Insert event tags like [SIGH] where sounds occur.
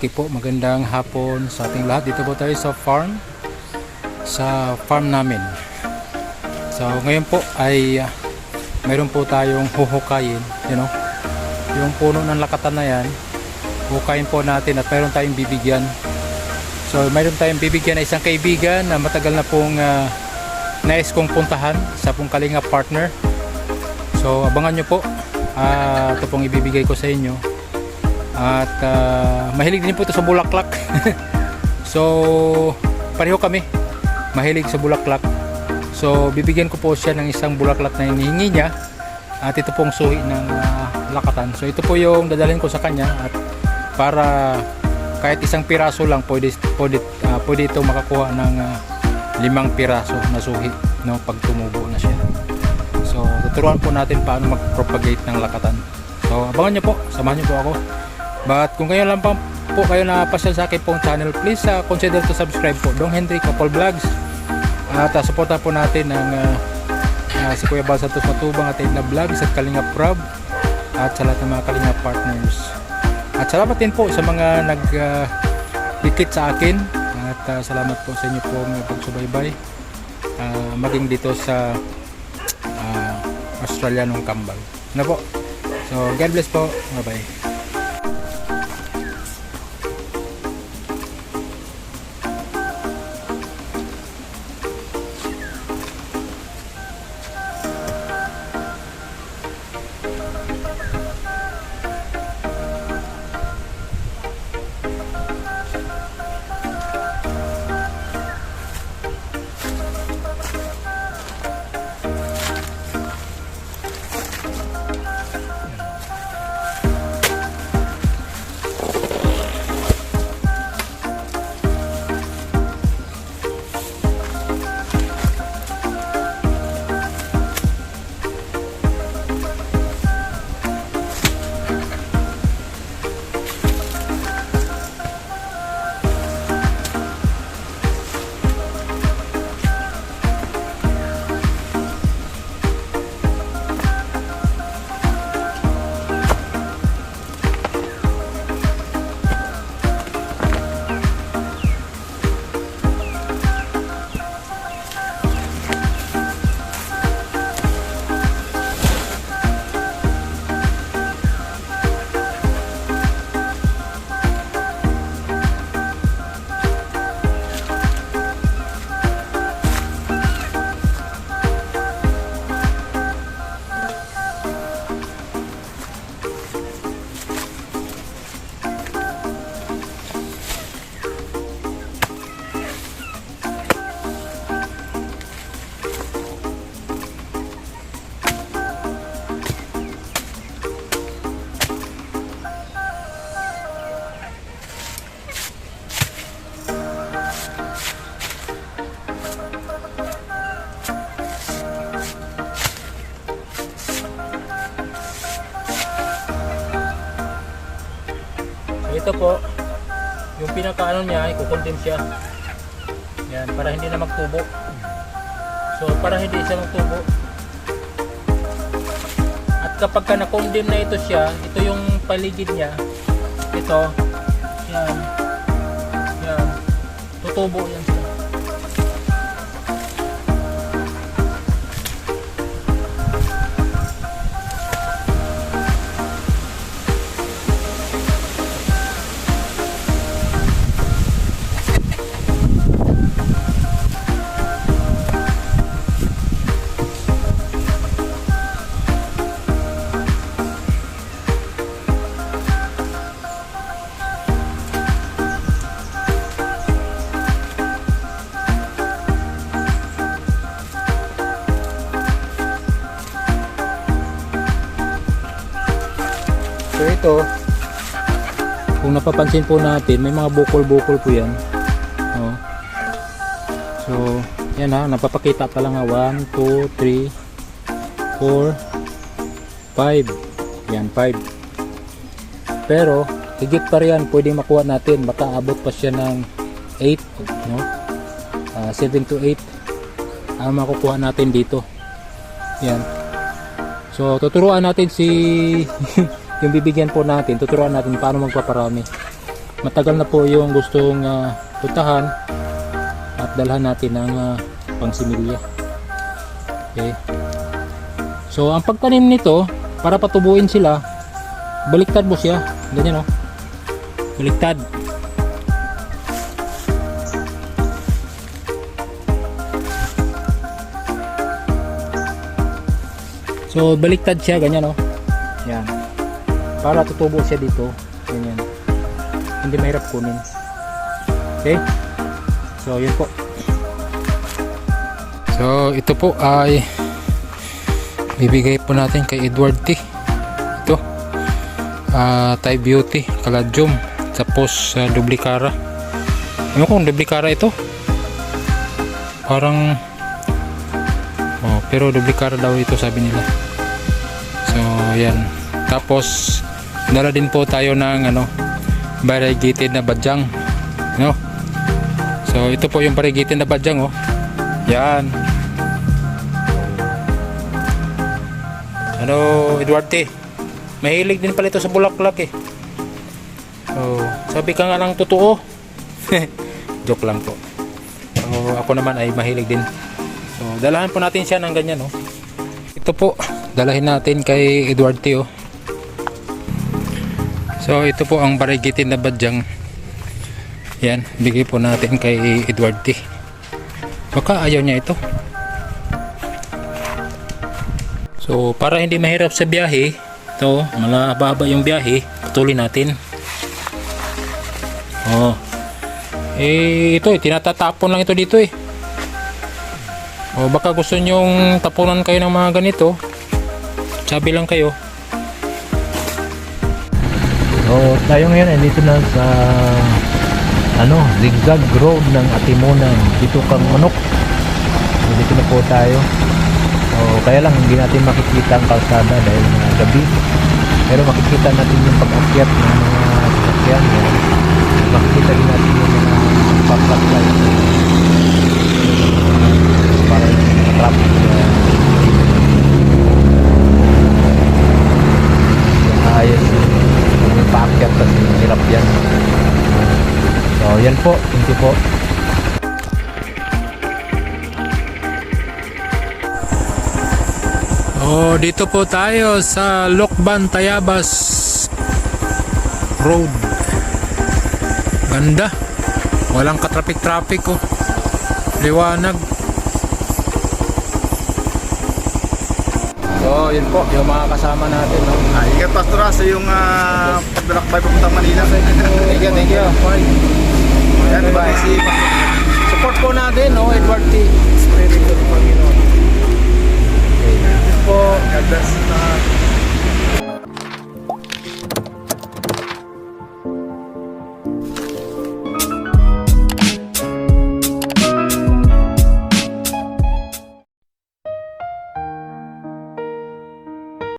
Okay po, magandang hapon sa ating lahat. Dito po tayo sa farm, sa farm namin. So ngayon po ay ah, mayroon po tayong huhukayin, you know. Yung puno ng lakatan na yan, hukayin po natin at mayroon tayong bibigyan. So mayroon tayong bibigyan na isang kaibigan na matagal na pong ah, nais kong puntahan sa pong kalinga partner. So abangan nyo po. Ah, ito pong ibibigay ko sa inyo. At ah, mahilig din po ito sa bulaklak. [LAUGHS] so pareho kami. Mahilig sa bulaklak. So bibigyan ko po siya ng isang bulaklak na hinihingi niya. At ito pong suhi ng ah, lakatan. So ito po yung dadalhin ko sa kanya at para kahit isang piraso lang pwede pwede, ah, pwede ito makakuha ng ah, limang piraso na suhi no pag tumubo na siya. So, tuturuan po natin paano mag-propagate ng lakatan. So, abangan nyo po. Samahan nyo po ako. But kung kayo lang po kayo na pasyal sa akin pong channel, please uh, consider to subscribe po. Dong Henry Kapol Vlogs. At uh, supportan po natin ang uh, uh, si Kuya Bal Santos Matubang at Edna Vlogs at Kalinga Prab at sa lahat ng mga Kalinga partners. At salamat din po sa mga nag uh, sa akin at uh, salamat po sa inyo pong pagsubaybay uh, maging dito sa uh, Australianong kambal. Ano po? So, God bless po. Bye-bye. Ito po, yung pinakaano niya, ikukondim siya. Yan, para hindi na magtubo. So, para hindi siya magtubo. At kapag ka na-condemn na ito siya, ito yung paligid niya. Ito, yan. Yan. Tutubo yan So ito, kung napapansin po natin, may mga bukol-bukol po yan. Oh. So, yan ha, napapakita pa lang ha. 1, 2, 3, 4, 5. Yan, 5. Pero, higit pa riyan, pwede makuha natin. Baka pa siya ng 8, no? Ah, 7 to 8 ang makukuha natin dito. Yan. So, tuturuan natin si [LAUGHS] yung bibigyan po natin, tuturuan natin paano magpaparami. matagal na po yung gustong ah, puntahan at dalhan natin ng uh, pangsimilya. Okay. So, ang pagtanim nito, para patubuin sila, baliktad mo siya. Ganyan, no? Baliktad. So, baliktad siya, ganyan, no? Yan. Para tutubo siya dito. Ganyan. Hindi mahirap kunin. Okay? So, yun po. So, ito po ay bibigay po natin kay Edward T. Ito. Ah, Thai Beauty, Caladium, tapos uh, Dublicara. Ano kung Dublicara ito? Parang Oh, pero Dublicara daw ito sabi nila. So, yan. Tapos dala din po tayo ng ano variegated na badyang. No? So, ito po yung variegated na badyang oh. Yan. Ano, Edward T? Mahilig din pala ito sa bulaklak eh. So, sabi ka nga lang totoo. [LAUGHS] Joke lang po. So, ako naman ay mahilig din. So, dalahan po natin siya ng ganyan, oh. Ito po, dalahin natin kay Edward T, oh. So, ito po ang variegated na badyang. Yan, bigay po natin kay Edward T. Baka ayaw niya ito. So, para hindi mahirap sa biyahe, ito, malababa yung biyahe, patuloy natin. Oh. Eh, ito, eh, tinatatapon lang ito dito eh. O baka gusto nyong tapunan kayo ng mga ganito. Sabi lang kayo. So, tayo ngayon ay dito na sa ano, zigzag road ng Atimonan. Dito kang manok. So, dito na po tayo. So, kaya lang hindi natin makikita ang kalsada dahil mga gabi. Pero makikita natin yung pag-akyat ng mga sasakyan. Yan. Makikita din natin yung mga pop-up lights. Para yung mga traffic na ayos yung paakyat kasi hirap yan so yan po thank you po Oh, dito po tayo sa Lokban Tayabas Road. Ganda. Walang katrafik-traffic oh. Liwanag. So, yun po, yung mga kasama natin. No? Ah, ingat Pastor sa yung uh, paglalakbay papuntang Manila. Thank you, thank you. Yan, diba si Support po natin, no, Edward T. Espiritu ng Panginoon. po, God bless.